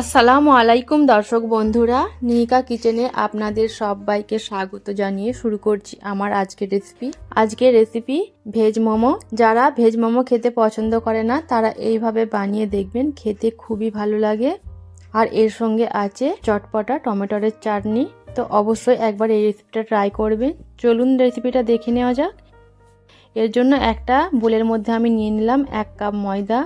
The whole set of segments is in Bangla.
আসসালামু আলাইকুম দর্শক বন্ধুরা নিহিকা কিচেনে আপনাদের সবাইকে স্বাগত জানিয়ে শুরু করছি আমার আজকের রেসিপি আজকের রেসিপি ভেজ মোমো। যারা ভেজ মোমো খেতে পছন্দ করে না, তারা এইভাবে বানিয়ে দেখবেন, খেতে খুবই ভালো লাগে। আর এর সঙ্গে আছে চটপটা টমেটোরের চাটনি। তো অবশ্যই একবার এই রেসিপিটা ট্রাই করবেন। চলুন রেসিপিটা দেখে নেওয়া যাক। এর জন্য একটা বোলের মধ্যে আমি নিয়ে নিলাম এক কাপ ময়দা।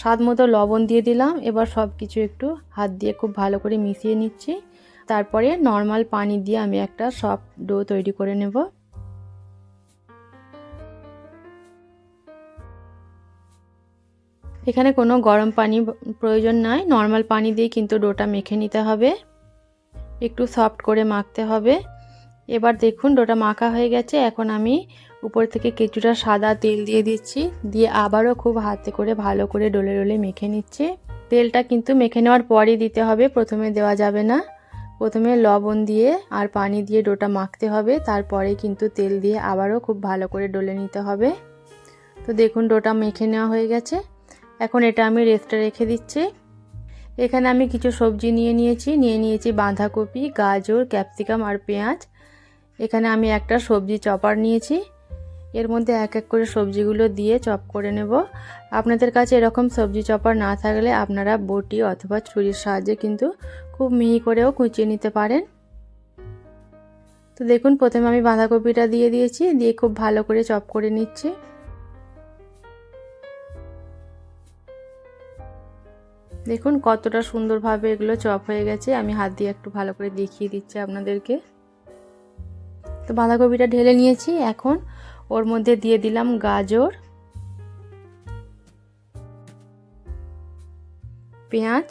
স্বাদ মতো লবণ দিয়ে দিলাম। এবার সব কিছু একটু হাত দিয়ে খুব ভালো করে মিশিয়ে নিচ্ছি। তারপরে নর্মাল পানি দিয়ে আমি একটা সফট ডো তৈরি করে নেব। এখানে কোনো গরম পানি প্রয়োজন নাই। নর্মাল পানি দিয়ে কিন্তু ডোটা মেখে নিতে হবে। একটু সফট করে মাখতে হবে। এবার দেখুন ডোটা মাখা হয়ে গেছে। এখন আমি উপর থেকে কিছুটা সাদা তেল দিয়ে দিচ্ছি। দিয়ে আবারও খুব হাতে করে ভালো করে ডলে ডলে মেখে নিচ্ছি। তেলটা কিন্তু মেখে নেওয়ার পরই দিতে হবে, প্রথমে দেওয়া যাবে না। প্রথমে লবণ দিয়ে আর পানি দিয়ে ডোটা মাখতে হবে, তারপরে কিন্তু তেল দিয়ে আবারও খুব ভালো করে ডলে নিতে হবে। তো দেখুন, ডোটা মেখে নেওয়া হয়ে গেছে। এখন এটা আমি রেস্টে রেখে দিচ্ছি। এখানে আমি কিছু সবজি নিয়ে নিয়েছি। নিয়ে নিয়েছি বাঁধাকপি, গাজর, ক্যাপসিকাম আর পেঁয়াজ। এখানে আমি একটা সবজি চপার নিয়েছি। এর মধ্যে এক এক করে সবজিগুলো দিয়ে চপ করে নেব। আপনাদের কাছে এরকম সবজি চপার না থাকলে আপনারা বটি অথবা ছুরির সাহায্যে কিন্তু খুব মিহি করেও কুচিয়ে নিতে পারেন। তো দেখুন, প্রথমে আমি বাঁধাকপিটা দিয়ে দিয়েছি, দিয়ে খুব ভালো করে চপ করে নিচ্ছি। দেখুন, কতটা সুন্দরভাবে এগুলো চপ হয়ে গেছে। আমি হাত দিয়ে একটু ভালো করে দেখিয়ে দিচ্ছি আপনাদেরকে। তো বাঁধাকপিটা ঢেলে নিয়েছি। এখন ওর মধ্যে দিয়ে দিলাম গাজর, পেঁয়াজ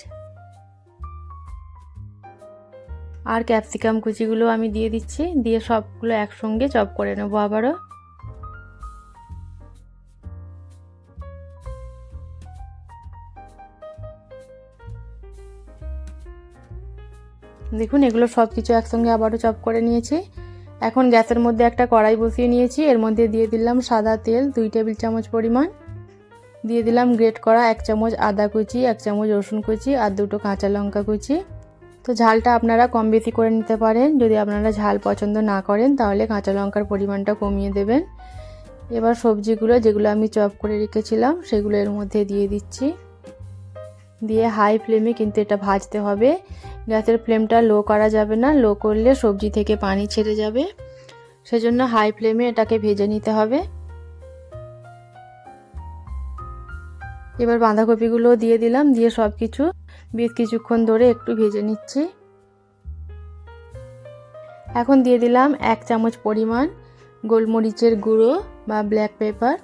আর ক্যাপসিকাম কুচিগুলো আমি দিয়ে দিচ্ছি, দিয়ে সবগুলো একসঙ্গে চপ করে নেব আবারও। দেখুন এগুলো সব কিছু একসঙ্গে আবারও চপ করে নিয়েছি। এখন গ্যাসের মধ্যে একটা কড়াই বসিয়ে নিয়েছি। এর মধ্যে দিয়ে দিলাম সাদা তেল, দুই টেবিল চামচ পরিমাণ। দিয়ে দিলাম গ্রেট করা এক চামচ আদা কুচি, এক চামচ রসুন কুচি আর দুটো কাঁচা লঙ্কা কুচি। তো ঝালটা আপনারা কম বেশি করে নিতে পারেন। যদি আপনারা ঝাল পছন্দ না করেন, তাহলে কাঁচা লঙ্কার পরিমাণটা কমিয়ে দেবেন। এবার সবজিগুলো যেগুলো আমি চপ করে রেখেছিলাম, সেগুলো এর মধ্যে দিয়ে দিচ্ছি। দিয়ে হাই ফ্লেমে কিন্তু এটা ভাজতে হবে। গ্যাসের ফ্লেমটা লো করা যাবে না। লো করলে সবজি থেকে পানি ছেড়ে যাবে। সেজন্য হাই ফ্লেমে এটাকে ভেজে নিতে হবে। এবার বাঁধাকপিগুলো দিয়ে দিলাম, দিয়ে সব কিছু বেশ কিছুক্ষণ ধরে একটু ভেজে নিচ্ছি। এখন দিয়ে দিলাম এক চামচ পরিমাণ গোলমরিচের গুঁড়ো বা ব্ল্যাক পেপার।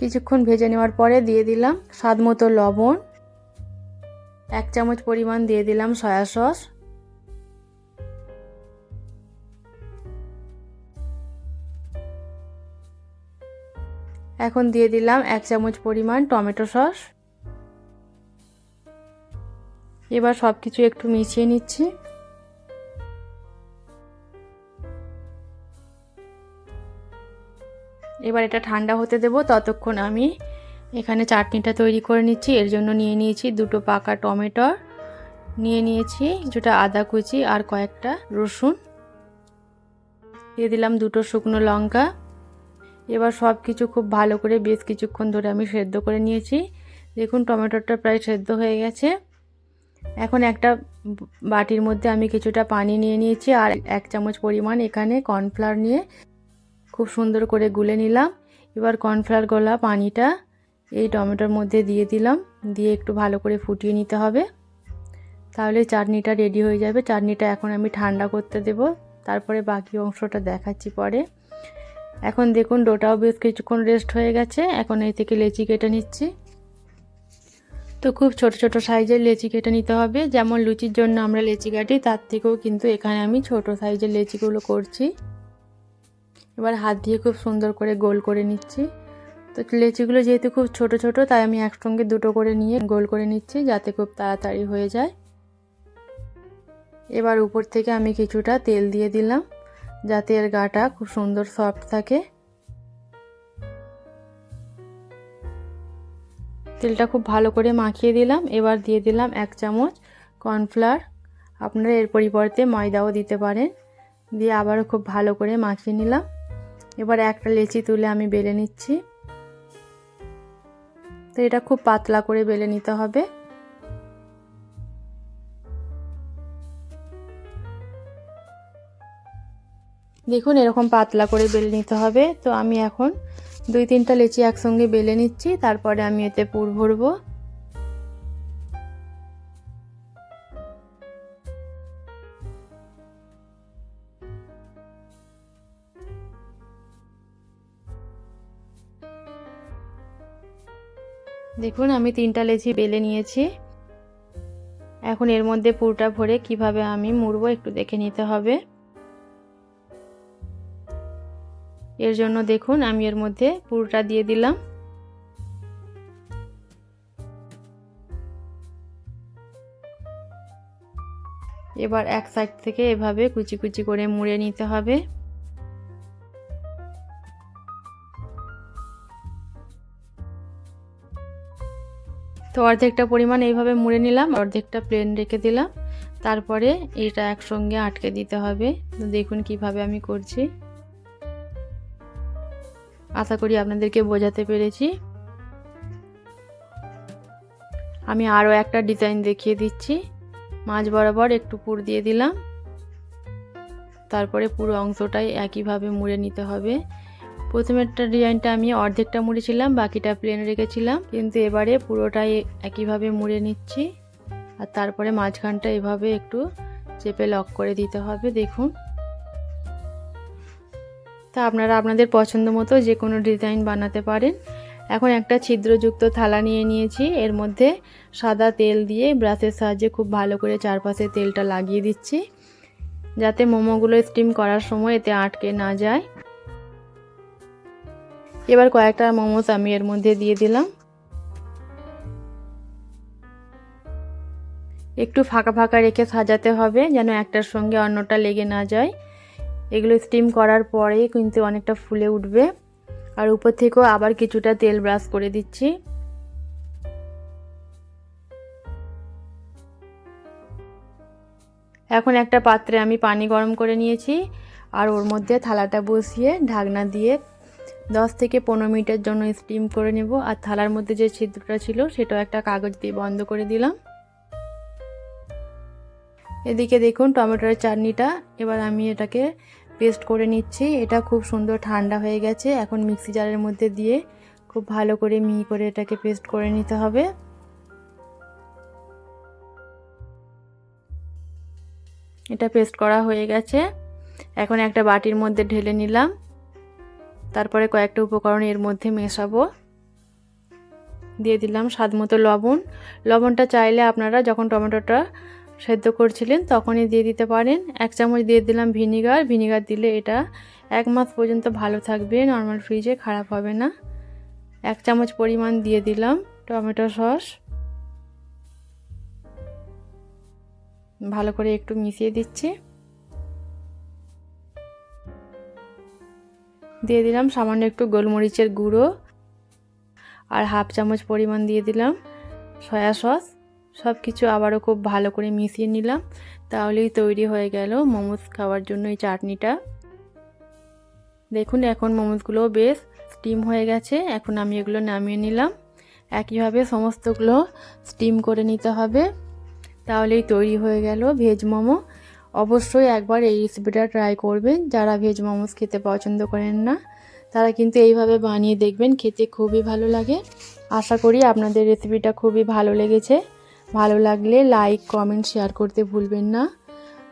কিছুক্ষণ ভেজে নেওয়ার পরে দিয়ে দিলাম স্বাদ মতো লবণ। এক চামচ পরিমাণ দিয়ে দিলাম সয়া সস। এখন দিয়ে দিলাম এক চামচ পরিমাণ টমেটো সস। এবার সব কিছু একটু মিশিয়ে নিচ্ছি। এবার এটা ঠান্ডা হতে দেব, ততক্ষণ আমি এখানে চাটনিটা তৈরি করে নিচ্ছি। এর জন্য নিয়ে নিয়েছি দুটো পাকা টমেটোর নিয়ে নিয়েছি কিছুটা আদা কুচি আর কয়েকটা রসুন। দিয়ে দিলাম দুটো শুকনো লঙ্কা। এবার সব কিছু খুব ভালো করে বেশ কিছুক্ষণ ধরে আমি সেদ্ধ করে নিয়েছি। দেখুন টমেটোটা প্রায় সেদ্ধ হয়ে গেছে। এখন একটা বাটির মধ্যে আমি কিছুটা পানি নিয়ে নিয়েছি আর এক চামচ পরিমাণ এখানে কর্নফ্লাওয়ার নিয়ে খুব সুন্দর করে গুলে নিলাম। এবার কর্নফ্লাওয়ার গলা পানিটা এই টমেটোর মধ্যে দিয়ে দিলাম। দিয়ে একটু ভালো করে ফুটিয়ে নিতে হবে। তাহলে চাটনিটা রেডি হয়ে যাবে। চাটনিটা এখন আমি ঠান্ডা করতে দেব। তারপরে বাকি অংশটা দেখাচ্ছি পরে। এখন দেখুন ডোটাও বেশ কিছুক্ষণ রেস্ট হয়ে গেছে। এখন এই থেকে লেচি কেটে নিচ্ছি। তো খুব ছোট ছোট সাইজের লেচি কেটে নিতে হবে। যেমন লুচির জন্য আমরা লেচি কাটি, তার থেকেও কিন্তু এখানে আমি ছোট সাইজের লেচিগুলো করছি। এবার হাত দিয়ে খুব সুন্দর করে গোল করে নিচ্ছি। তো লেচিগুলো যেহেতু খুব ছোট ছোট, তাই আমি একসঙ্গে দুটো করে নিয়ে গোল করে নিচ্ছি যাতে খুব তাড়াতাড়ি হয়ে যায়। এবার উপর থেকে আমি কিছুটা তেল দিয়ে দিলাম যাতে এর গাটা খুব সুন্দর সফট থাকে। তেলটা খুব ভালো করে মাখিয়ে দিলাম। এবার দিয়ে দিলাম এক চামচ কর্নফ্লাওয়ার। আপনারা এর পরিবর্তে ময়দাও দিতে পারেন। দিয়ে আবারও খুব ভালো করে মাখিয়ে নিলাম। এবার একটা লেচি তুলে আমি বেলে নিচ্ছি। তো এটা খুব পাতলা করে বেলে নিতে হবে। দেখুন, এরকম পাতলা করে বেলে নিতে হবে। তো আমি এখন দুই তিনটা লেচি একসঙ্গে বেলে নিচ্ছি। তারপরে আমি এতে পুর ভরবো। দেখুন, আমি তিনটা লেচি বেলে নিয়েছি। এখন এর মধ্যে পুরটা ভরে কীভাবে আমি মুড়বো একটু দেখে নিতে হবে। এর জন্য দেখুন, আমি এর মধ্যে পুরোটা দিয়ে দিলাম। এবার এক সাইড থেকে এভাবে কুচি কুচি করে মুড়ে নিতে হবে। তো অর্ধেকটা পরিমাণ এইভাবে মুড়ে নিলাম, অর্ধেকটা প্লেন রেখে দিলাম। তারপরে এটা একসঙ্গে আটকে দিতে হবে। তো দেখুন কীভাবে আমি করছি। আশা করি আপনাদেরকে বোঝাতে পেরেছি। আমি আরও একটা ডিজাইন দেখিয়ে দিচ্ছি। মাঝ বরাবর একটু পুর দিয়ে দিলাম। তারপরে পুরো অংশটাই একইভাবে মুড়ে নিতে হবে। প্রথমেরটা ডিজাইনটা আমি অর্ধেকটা মুড়েছিলাম, বাকিটা প্লেন রেখেছিলাম। কিন্তু এবারে পুরোটাই একইভাবে মুড়ে নিচ্ছি। আর তারপরে মাঝখানটা এভাবে একটু চেপে লক করে দিতে হবে, দেখুন। তা আপনারা আপনাদের পছন্দ মতো যে কোনো ডিজাইন বানাতে পারেন। এখন একটা ছিদ্রযুক্ত থালা নিয়ে নিয়েছি। এর মধ্যে সাদা তেল দিয়ে ব্রাশের সাহায্যে খুব ভালো করে চারপাশে তেলটা লাগিয়ে দিচ্ছি। যাতে মোমোগুলো স্টিম করার সময় এতে আটকে না যায়। এবার কয়েকটা মোমোস আমি এর মধ্যে দিয়ে দিলাম। একটু ফাঁকা ফাঁকা রেখে সাজাতে হবে, যেন একটার সঙ্গে অন্যটা লেগে না যায়। এগুলো স্টিম করার পরে কিন্তু অনেকটা ফুলে উঠবে। আর উপর থেকেও আবার কিছুটা তেল ব্রাশ করে দিচ্ছি। এখন একটা পাত্রে আমি পানি গরম করে নিয়েছি। আর ওর মধ্যে থালাটা বসিয়ে ঢাকনা দিয়ে দশ থেকে পনেরো মিনিটের জন্য স্টিম করে নেব। আর থালার মধ্যে যে ছিদ্রটা ছিল, সেটাও একটা কাগজ দিয়ে বন্ধ করে দিলাম। এদিকে দেখুন, টমেটোর চাটনিটা, এবার আমি এটাকে পেস্ট করে নিচ্ছি। এটা খুব সুন্দর ঠান্ডা হয়ে গেছে। এখন মিক্সি জারের মধ্যে দিয়ে খুব ভালো করে মিহি করে এটাকে পেস্ট করে নিতে হবে। এটা পেস্ট করা হয়ে গেছে। এখন একটা বাটির মধ্যে ঢেলে নিলাম। তারপরে কয়েকটা উপকরণ এর মধ্যে মেশাবো। দিয়ে দিলাম স্বাদ মতো লবণ। লবণটা চাইলে আপনারা যখন টমেটোটা সেদ্ধ করছিলেন তখনই দিয়ে দিতে পারেন। এক চামচ দিয়ে দিলাম ভিনিগার। ভিনিগার দিলে এটা এক মাস পর্যন্ত ভালো থাকবে, নর্মাল ফ্রিজে খারাপ হবে না। এক চামচ পরিমাণ দিয়ে দিলাম টমেটো সস। ভালো করে একটু মিশিয়ে দিচ্ছি। দিয়ে দিলাম সামান্য একটু গোলমরিচের গুঁড়ো আর হাফ চামচ পরিমাণ দিয়ে দিলাম সয়া সস। সব কিছু আবারও খুব ভালো করে মিশিয়ে নিলাম। তাহলেই তৈরি হয়ে গেল মোমোস খাওয়ার জন্য এই চাটনিটা। দেখুন, এখন মোমোসগুলো বেশ স্টিম হয়ে গেছে। এখন আমি এগুলো নামিয়ে নিলাম। একইভাবে সমস্তগুলো স্টিম করে নিতে হবে। তাহলেই তৈরি হয়ে গেল ভেজ মোমো। অবশ্যই একবার এই রেসিপিটা ট্রাই করবেন। যারা ভেজ মোমোস খেতে পছন্দ করেন না, তারা কিন্তু এইভাবে বানিয়ে দেখবেন, খেতে খুবই ভালো লাগে। আশা করি আপনাদের রেসিপিটা খুবই ভালো লেগেছে। ভালো লাগলে লাইক কমেন্ট শেয়ার করতে ভুলবেন না।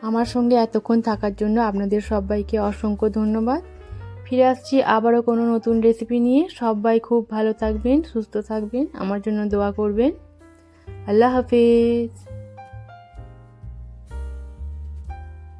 আমার সঙ্গে এতক্ষণ থাকার জন্য আপনাদের সবাইকে অসংখ্য ধন্যবাদ। ফিরে আসছি আবারও কোনো নতুন রেসিপি নিয়ে। সবাই খুব ভালো থাকবেন, সুস্থ থাকবেন। আমার জন্য দোয়া করবেন। আল্লাহ হাফিজ।